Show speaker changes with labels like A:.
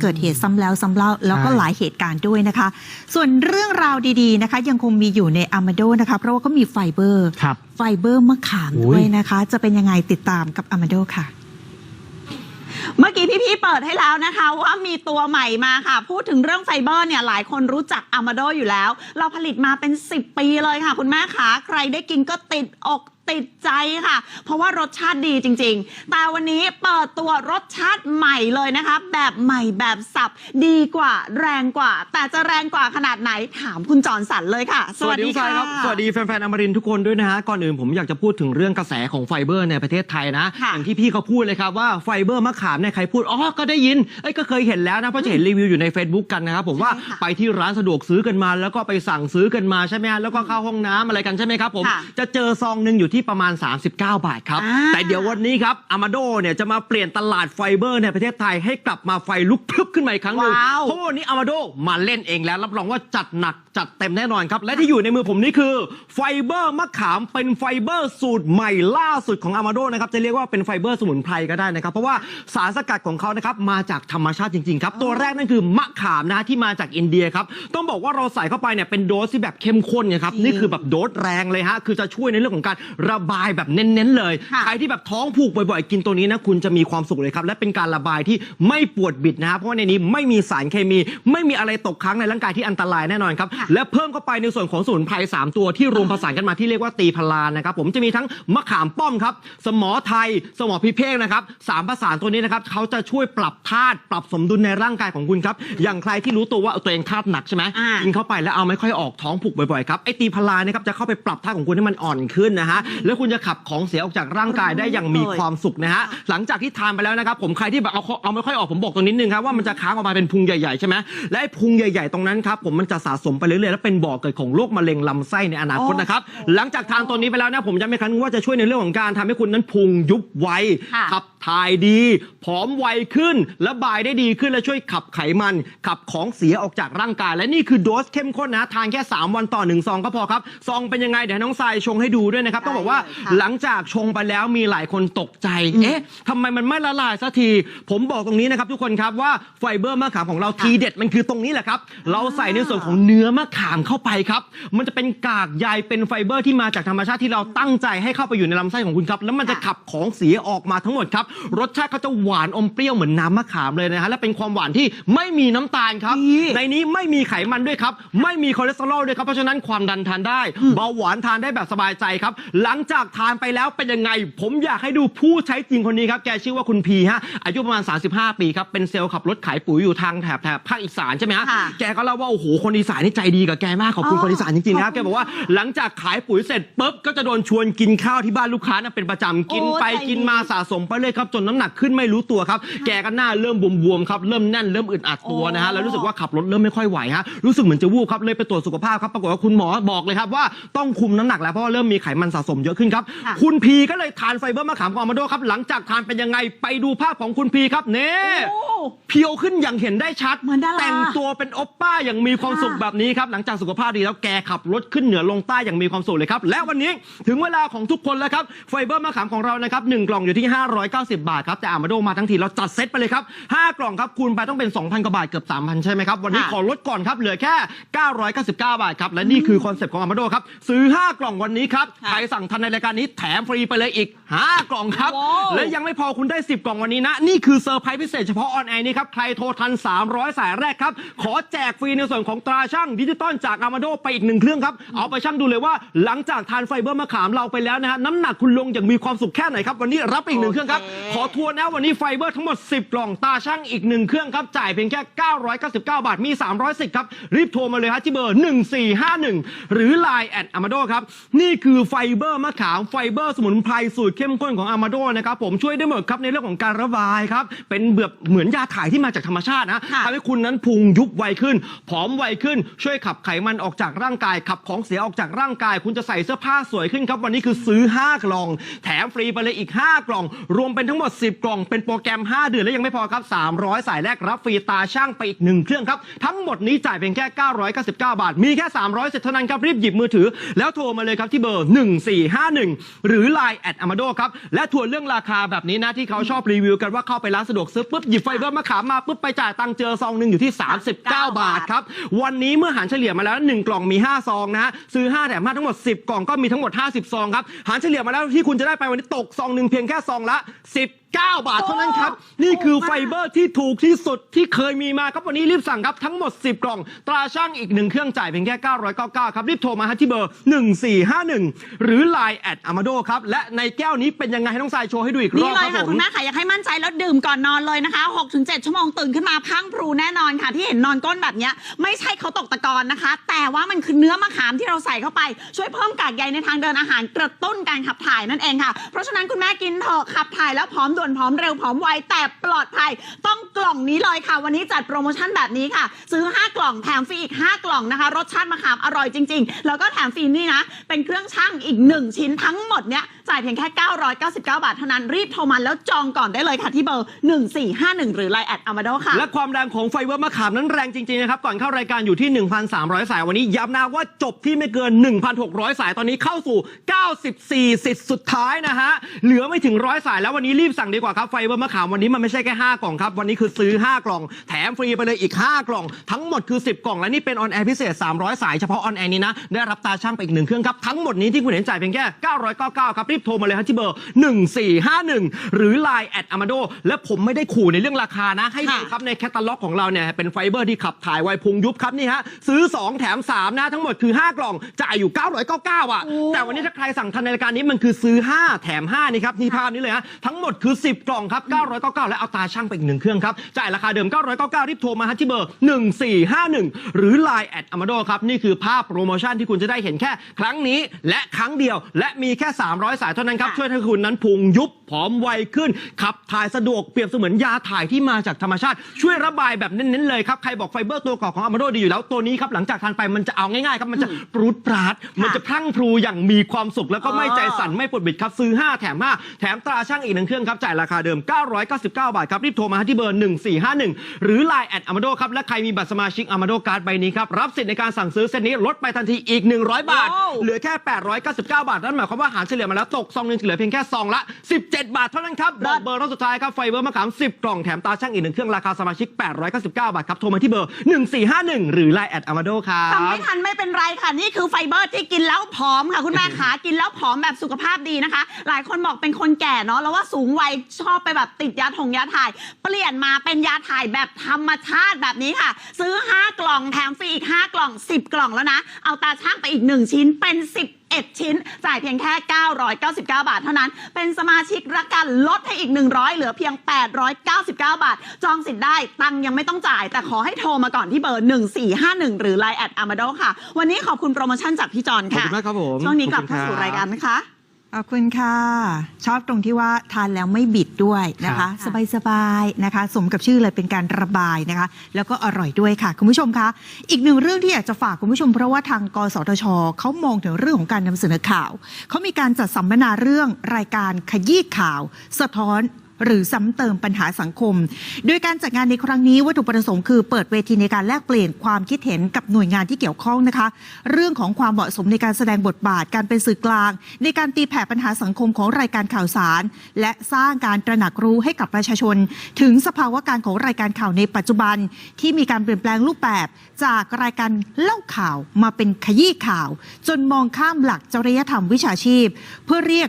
A: เกิดเหตุซ้ำแล้วซ้ำเล่าแล้วก็
B: ใช่
A: หลายเหตุการณ์ด้วยนะคะ ส่วนเรื่องราวดีๆนะคะ ยังคงมีอยู่ในอามาโดนะคะ เพราะว่าก็มีไฟเบอร์
B: ครับ
A: ไฟเบอร์มะขาม
B: อุ๊ย
A: ด้วยนะคะ จะเป็นยังไงติดตามกับอามาโดค่ะ
C: เมื่อกี้พี่ๆเปิดให้แล้วนะคะว่ามีตัวใหม่มาค่ะ พูดถึงเรื่องไฟเบอร์เนี่ยหลายคนรู้จักอามาโดอยู่แล้ว เราผลิตมาเป็น 10 ปีเลยค่ะ คุณแม่ขาใครได้กินก็ติดอก ติดใจค่ะ เพราะว่ารสชาติดีจริง ๆ แต่วันนี้เปิดตัวรสชาติใหม่เลยนะคะ แบบใหม่แบบสับดีกว่าแรงกว่า แต่จะแรงกว่าขนาดไหนถามคุณจอนสันเลยค่ะ สวัสดี
B: น้องทรา
C: ค่ะ
B: ยครับ สวัสดีแฟนๆอมรินทร์ทุกคนด้วยนะฮะ ก่อนอื่นผมอยากจะพูดถึงเรื่องกระแสของไฟเบอร์ในประเทศไทยนะ
C: ค่ะ
B: อย่างที่พี่เขาพูดเลยครับว่าไฟเบอร์มะขามเนี่ยใครพูด อ๋อ ก็ได้ยิน เอ้ย ก็เคยเห็นแล้วนะ เพราะจะเห็นรีวิวอยู่ใน Facebook กันนะครับผมว่า
C: ใช่ค่ะ
B: ไปที่ร้านสะดวกซื้อกันมา แล้วก็ไปสั่งซื้อกันมาใช่ไหมฮะแล้วก็เข้าห้องน้ำอะไรกันใช่ไหมครับผม
C: ค่ะ
B: จะเจอซองหนึ่งอยู่ที่ประมาณ 39 บาทครับ
C: อ่า
B: แต่เดี๋ยววันนี้ครับอามาโดเนี่ยจะมาเปลี่ยนตลาดไฟเบอร์ในประเทศไทยให้กลับมาไฟลุกพรึบขึ้นมาอีกครั้งหนึ่ง
C: ว้าว
B: เพราะว่าวันนี้อามาโดมาเล่นเองแล้ว รับรองว่าจัดหนักจัดเต็มแน่นอนครับ และที่อยู่ในมือผมนี่คือไฟเบอร์มะขามเป็นไฟเบอร์สูตรใหม่ล่าสุดของอามาโดนะครับจะเรียกว่าเป็นไฟเบอร์สมุนไพรก็ได้นะครับ เพราะว่าสารสกัดของเขานะครับมาจากธรรมชาติจริงๆครับตัวแรกนั่นคือมะขามนะที่มาจากอินเดียครับต้องบอกว่าเราใส่เข้าไปเนี่ยเป็นโดสที่แบบเข้มข้นไงครับนี่คือแบบโดสแรงเลยฮะคือจะช่วยในเรื่องของการระบายแบบเน้นๆเลย
C: ค่ะ
B: ใครที่แบบท้องผูกบ่อยๆ กินตัวนี้นะคุณจะมีความสุขเลยครับ และเป็นการระบายที่ไม่ปวดบิดนะครับเพราะว่าในนี้ไม่มีสารเคมี ไม่มีอะไรตกค้างในร่างกายที่อันตรายแน่นอนครับ
C: ค่ะ
B: และเพิ่มเข้าไปในส่วนของสมุนไพร3ตัวที่รวมผสานกันมาที่เรียกว่าตีพลานนะครับผมจะมีทั้งมะขามป้อมครับ สมอไทย สมอพิเภกนะครับสามผสานตัวนี้นะครับเขาจะช่วยปรับธาตุปรับสมดุลในร่างกายของคุณครับอย่างใครที่รู้ตัวว่าตัวเองธาตุหนักใช่ไหม
C: อ่ากิ
B: กินเข้าไปแล้วเอาไม่ค่อยออกท้องผูกบ่อยๆครับไอตีพลาเนี่ยครับจะเข้าไปปรับธาตุของคุณให้มันอ่อนขึ้นนะฮะแล้วคุณจะขับของเสียออกจากร่างกายได้อย่างมีความสุขนะฮะหลังจากที่ทานไปแล้วนะครับผมใครที่แบบเอาเอาไม่ค่อยออกผมบอกตรงนิดนึงครับว่ามันจะค้างออกมาเป็นพุงใหญ่ๆใช่ไหมและไอพุงใหญ่ๆตรงนั้นครับผมมันจะสะสมไปเรื่อยๆแล้วเป็นบ่อเกิดของโรคมะเร็งลำไส้ในอนาคตนะครับหลังจากทานตัวนี้ไปแล้วนะผมย้ำอีกครั้งนึงว่าจะช่วยในเรื่องของการทำให้คุณนั้นพุงยุบไว
C: ค่ะ
B: ขับถ่ายดี ผอมไวขึ้น ระบายได้ดีขึ้นและช่วยขับไขมัน ขับของเสียออกจากร่างกาย และนี่คือโดสเข้มข้นนะ ทานแค่ 3 วันต่อ1ซองก็พอครับซองเป็นยังไง เดี๋ยวให้น้องทรายชงให้ดูด้วยนะครับ ต้องบอกว่า
C: ได้เลยค่ะ
B: หลังจากชงไปแล้วมีหลายคนตกใจ เอ๊ะทำไมมันไม่ละลายสักที ผมบอกตรงนี้นะครับทุกคนครับว่าไฟเบอร์มะขามของเราทีเด็ดมันคือตรงนี้แหละครับ เราใส่ในส่วนของเนื้อมะขามเข้าไปครับ มันจะเป็นกากใยเป็นไฟเบอร์ที่มาจากธรรมชาติที่เราตั้งใจให้เข้าไปอยู่ในลำไส้ของคุณครับ แล้วมันจะขับของเสียออกมาทั้งหมดครับรสชาติเขาจะหวานอมเปรี้ยวเหมือนน้ำมะขามเลยนะฮะและเป็นความหวานที่ไม่มีน้ำตาลครับ
C: นี่
B: ในนี้ไม่มีไขมันด้วยครับ ไม่มีคอเลสเตอรอลด้วยครับ เพราะฉะนั้นความดันทานได้ เบาหวานทานได้แบบสบายใจครับ หลังจากทานไปแล้วเป็นยังไง ผมอยากให้ดูผู้ใช้จริงคนนี้ครับ แกชื่อว่าคุณพีฮะ อายุประมาณ 35 ปีครับ เป็นเซลล์ขับรถขายปุ๋ยอยู่ทางแถบแถบภาคอีสานใช่ไหมฮะ
C: ค่ะ
B: แกก็เล่าว่า โอ้โห คนอีสานนี่ใจดีกับแกมาก ขอบคุณ
C: อ๋อ
B: คนอีสานจริงๆนะครับ
C: ขอบคุณ
B: แกบอกว่าหลังจากขายปุ๋ยเสร็จปุ๊บก็จะโดนชวนกินข้าวที่บ้านลูกค้านะเป็นประจำกิน
C: โอ้
B: ไป
C: ใจดี
B: กินมาสะสมไปเลยครับจนน้ำหนักขึ้นไม่รู้ตัวครับ แกก็หน้าเริ่มบวมๆครับเริ่มแน่นเริ่มอึดอัดตัวนะฮะแล้วรู้สึกว่าขับรถเริ่มไม่ค่อยไหวฮะรู้สึกเหมือนจะวูบครับเลยไปตรวจสุขภาพครับปรากฏว่าคุณหมอบอกเลยครับว่าต้องคุมน้ำหนักแล้วเพราะว่าเริ่มมีไขมันสะสมเยอะขึ้นครับ
C: ค่ะ
B: คุณพีก็เลยทานไฟเบอร์มะขามของอามาโดครับหลังจากทานเป็นยังไงไปดูภาพของคุณพีครับเน่
C: โอ้
B: เพียวขึ้นอย่างเห็นได้ชัด
C: เหมือนดารา
B: แต่งตัวเป็นโอปป้าอย่างมีความสุข
C: ค่ะ
B: แบบนี้ครับ หลังจากสุขภาพดีแล้วแกขับรถขึ้นเหนือลงใต้อย่างมีความสุขเลยครับ และวันนี้ถึงเวลาของทุกคนแล้วครับไฟเบอร์มะขามของเรานะครับหนึ่งกล่องอยู่ที่ 590บาทครับ แต่อามาโดมาทั้งทีเราจัดเซตไปเลยครับ 5 กล่องครับคูณไปต้องเป็น 2,000 กว่าบาทเกือบ 3,000 ใช่ไหมครับ วันนี้
C: ค่ะ
B: ขอลดก่อนครับ เหลือแค่ 999 บาทครับ และนี่คือคอนเซ็ปต์ของอามาโดครับ ซื้อ 5 กล่องวันนี้ครับ
C: ค่ะ
B: ใครสั่งทันในรายการนี้แถมฟรีไปเลยอีก 5 กล่องครับ
C: ว้าว
B: และยังไม่พอคุณได้ 10 กล่องวันนี้นะ นี่คือเซอร์ไพรส์พิเศษเฉพาะออนแอร์นี้ครับใครโทรทัน 300 สายแรกครับขอแจกฟรีในส่วนของตราช่างดิจิตอลจากอามาโดไปอีกหนึ่งเครื่องครับเอาไปช่างดูเลยว่าหลังจากทานไฟเบอร์มะขามเราไปแล้วนะฮะน้ำหนักคุณลงอย่างมีความสุขแค่ไหนครับวันนี้รับไปอีกหนึ่งเครื่องครับ
C: โอเค
B: ขอทวนนะวันนี้ไฟเบอร์ทั้งหมด 10 กล่องตาช่างอีกหนึ่งเครื่องครับ จ่ายเพียงแค่ 999 บาท มี 300สิทธิ์ครับ รีบโทรมาเลยฮะที่เบอร์ 1451 หรือ Line แอดอามาโดครับ นี่คือไฟเบอร์มะขามไฟเบอร์สมุนไพรสูตรเข้มข้นของอามาโดนะครับผมช่วยได้หมดครับในเรื่องของการระบายครับเป็นแบบเหมือนยาถ่ายที่มาจากธรรมชาตินะ
C: ค่ะ
B: ทำให้คุณนั้นพุงยุบไวขึ้นผอมไวขึ้น ช่วยขับไขมันออกจากร่างกาย ขับของเสียออกจากร่างกาย คุณจะใส่เสื้อผ้าสวยขึ้นครับวันนี้คือซื้อ 5 กล่อง แถมฟรีไปเลยอีก 5 กล่อง รวมเป็นทั้งหมด 10 กล่องเป็นโปรแกรม 5 เดือนและยังไม่พอครับ 300 สายแรกรับฟรีตาช่างไปอีก 1 เครื่องครับ ทั้งหมดนี้จ่ายเพียงแค่ 999 บาท มีแค่ 300เสร็จเท่านั้นครับรีบหยิบมือถือ แล้วโทรมาเลยครับที่เบอร์ 1451 หรือ Line แอดอ m a d o ครับและทวนเรื่องราคาแบบนี้นะที่เขาชอบรีวิวกันว่าเข้าไปร้านสะดวกซื้อปุ๊บหยิบไฟเบอร์มะขามมาปุ๊บไปจ่ายตังเจอซองหนึ่งอยู่ที่ 39 บาทครับวันนี้เมื่อหารเฉลี่ยมาแล้ว 1 กล่องมี 5 ซองนะฮะซื้อ 5 แถม 5 ทั้งหมด 10 กล่องก็มีทั้งหมด 50 ซองครับหารเฉลี่ยมาแล้วที่คุณจะได้ไปวันนี้ตกซองหนึ่งเพียงแค่ซองละ c'est 19บาทเท่านั้นครับ นี่คือไฟเบอร์ที่ถูกที่สุดที่เคยมีมาครับวันนี้รีบสั่งครับทั้งหมด 10 กล่อง ตราช่างอีกหนึ่งเครื่องจ่ายเพียงแค่ 999 ครับ รีบโทรมาฮะที่เบอร์ 1451 หรือ Line แอดอ m a d o ครับ และในแก้วนี้เป็นยังไงให้น้องสายโชว์ให้ดูอีกร
C: นี่
B: อบ
C: เลย
B: ครั
C: ค่ะ
B: บผ
C: คุ
B: ม
C: ณแม่ค่ะอยากให้มั่นใจแล้วดื่มก่อนนอนเลยนะคะ6-7 ชั่วโมงตื่นขึ้นมาพังพรูแน่นอนค่ะ ที่เห็นนอนก้นแบบเนี้ยไม่ใช่เขาตกตะกอนนะคะ แต่ว่ามันคือเนื้อมะขามที่เราใส่เข้าไป ช่วยเพิ่มกากใยในทางเดินอาหารกระตุ้นการขับถ่ายนั่นเองค่ะ เพราะฉะนั้นคุณแม่กินเถอะขับถ่ายแล้วพร้อมด่่วนพร้อมเร็วพร้อมไวแต่ปลอดภัย ต้องกล่องนี้เลยค่ะ วันนี้จัดโปรโมชั่นแบบนี้ค่ะ ซื้อ 5 กล่องแถมฟรีอีก 5 กล่องนะคะ รสชาติมะขามอร่อยจริง ๆ แล้วก็แถมฟรีนี่นะ เป็นเครื่องช่างอีก 1 ชิ้นทั้งหมดเนี้ยจ่ายเพียงแค่ 999 บาทเท่านั้นรีบโทรมาแล้วจองก่อนได้เลยค่ะที่เบอร์ 1451 หรือ Line แอดอ m a d o ค่ะ
B: และความแรงของไฟเบอร์มะขามนั้นแรงจริงๆนะครับก่อนเข้ารายการอยู่ที่ 1,300 สายวันนี้ย้ำนะว่าจบที่ไม่เกิน 1,600 สายตอนนี้เข้าสู่ 94 สิทธิ์สุดท้ายนะฮะเหลือไม่ถึงร้อยสายแล้ววันนี้รีบสั่งดีกว่าครับไฟเบอร์มะขามวันนี้มันไม่ใช่แค่5กล่องครับวันนี้คือซื้อ 5 กล่อง แถมฟรีไปเลยอีก 5 กล่อง ทั้งหมดคือ 10 กล่อง และนี่เป็นออนแอร์พิเศษ 300 สายเฉพาะออนแอร์นี้นะได้รับตาช่างไปอีกหนึ่งเครื่องครับทั้งหมดนี้ที่คุณเห็นจ่ายเพียงแค่ 999 ครับรีบโทรมาเลยครับที่เบอร์ 1451 หรือ Line แอดอ m a d o และผมไม่ได้ขู่ในเรื่องราคานะ ให้ดู
C: ค่ะ
B: ครับในแคตตาล็อกของเราเนี่ยเป็นไฟเบอร์ที่ขับถ่ายไวพุงยุบครับนี่ฮะซื้อ 2 แถม 3 นะ ทั้งหมดคือ 5 กล่องจ่ายอยู่ 999 อะ
C: โอ้
B: แต่วันนี้ถ้าใครสั่งทันในรายการนี้มันคือซื้อ 5 แถม 5 นี่ครับนี่ภาพนี้เลยฮะทั้งหมดคือ10 กล่องครับ 999 และเอาตาช่างไปอีกหนึ่งเครื่องครับ จ่ายราคาเดิม 999 รีบโทรมาฮะที่เบอร์ 1451 หรือ Line แอดอ m a d o ครับ นี่คือภาพโปรโมชั่นที่คุณจะได้เห็นแค่ครั้งนี้ และครั้งเดียว และมีแค่ 300 สายเท่านั้นครับ
C: ค่ะ
B: ช่วยให้คุณนั้นพุงยุบผอมไวขึ้น ขับถ่ายสะดวกเปรียบเสมือนยาถ่ายที่มาจากธรรมชาติ ช่วยระบายแบบเน้นๆเลยครับ ใครบอกไฟเบอร์ตัวก่อของอ m a d o ดีอยู่แล้วตัวนี้ครับหลังจากทานไปมันจะเอาง่ายๆครับมันจะปรูดปราดมันจะพรั่งพรูอย่างมีความสุขแล้วก็ไม่ใจสั่นไม่ปวดบิดครับซื้อ 5 แถม 5 แถมตราช่างอีกหนึ่งเครื่องครับจ่ายราคาเดิม 999 บาทครับ รีบโทรมาที่เบอร์ 1451 หรือ Line แอดอ m a d o ครับ และใครมีบัตรสมาชิก a m a d o การ์ดใบนี้ครับ รับสิทธิ์ในการสั่งซื้อเซตนี้ลดไปทันทีอีก 100 บาท
C: ว้าว
B: เหลือแค่ 899 บาท นั่นหมายความว่าหารเฉลี่ยมาแล้วตกซองหนึงเหลือเพียงแค่ซองละ 17 บาทเท่านั้นครับบอกเบอร์รอบสุดท้ายครับไฟเบอร์มะขาม10 กล่องแถมตาช่างอีกหนึ่งเครื่องราคาสมาชิก 899 บาทครับโทรมาที่เบอร์ 1451 หรือ Line แอดอ m a d o ครั
C: ทำ
B: บ
C: ไม่ทันไม่เป็นไรค่ะนี่คือไฟเบอร์ที่กินแล้วผอมค่ะคุณแม่ขากินแล้วผอมแบบสุขภาพดีนะคะ หลายคนบอกเป็นคนแก่เนาะแล้วว่าสูงวัยชอบไปแบบติดยาถงยาถ่าย เปลี่ยนมาเป็นยาถ่ายแบบธรรมชาติแบบนี้ค่ะ ซื้อ 5 กล่องแถมฟรีอีก 5 กล่อง 10 กล่องแล้วนะ เอาตาช่างไปอีก 1 ชิ้นเป็น 10 11ชิ้น จ่ายเพียงแค่ 999 บาทเท่านั้น เป็นสมาชิกรักกันลดให้อีก 100 เหลือเพียง 899 บาท จองสิทธิ์ได้ ตังค์ยังไม่ต้องจ่าย แต่ขอให้โทรมาก่อนที่เบอร์ 1451 หรือ Line แอดอามาโดค่ะ วันนี้ขอบคุณโปรโมชั่นจากพี่จอน
B: ขอบ
C: ค่ะ
B: คุณมากครับผม
C: ช่วงนี้กลับ
B: ขอบคุณ
C: เข้าสู่
B: ครับ
C: รายการนะคะ
A: ขอบคุณค่ะ ชอบตรงที่ว่าทานแล้วไม่บิดด้วยนะ
B: ครั
A: คะ
B: บ
A: สบายๆนะคะ สมกับชื่อเลยเป็นการระบายนะคะ แล้วก็อร่อยด้วยค่ะ คุณผู้ชมคะ อีกหนึ่งเรื่องที่อยากจะฝากคุณผู้ชมเพราะว่าทางกสทชเขามองถึงเรื่องของการนำเสนอข่าวเขามีการจัดสัมมนาเรื่องรายการขยี้ข่าว สะท้อน หรือซ้ำเติมปัญหาสังคม โดยการจัดงานในครั้งนี้วัตถุประสงค์คือเปิดเวทีในการแลกเปลี่ยนความคิดเห็นกับหน่วยงานที่เกี่ยวข้องนะคะ เรื่องของความเหมาะสมในการแสดงบทบาท การเป็นสื่อกลาง ในการตีแผ่ปัญหาสังคมของรายการข่าวสาร และสร้างการตระหนักรู้ให้กับประชาชน ถึงสภาวะการของรายการข่าวในปัจจุบัน ที่มีการเปลี่ยนแปลงรูปแบบ จากรายการเล่าข่าวมาเป็นขยี้ข่าว จนมองข้ามหลักจริยธรรมวิชาชีพ เพื่อเรียก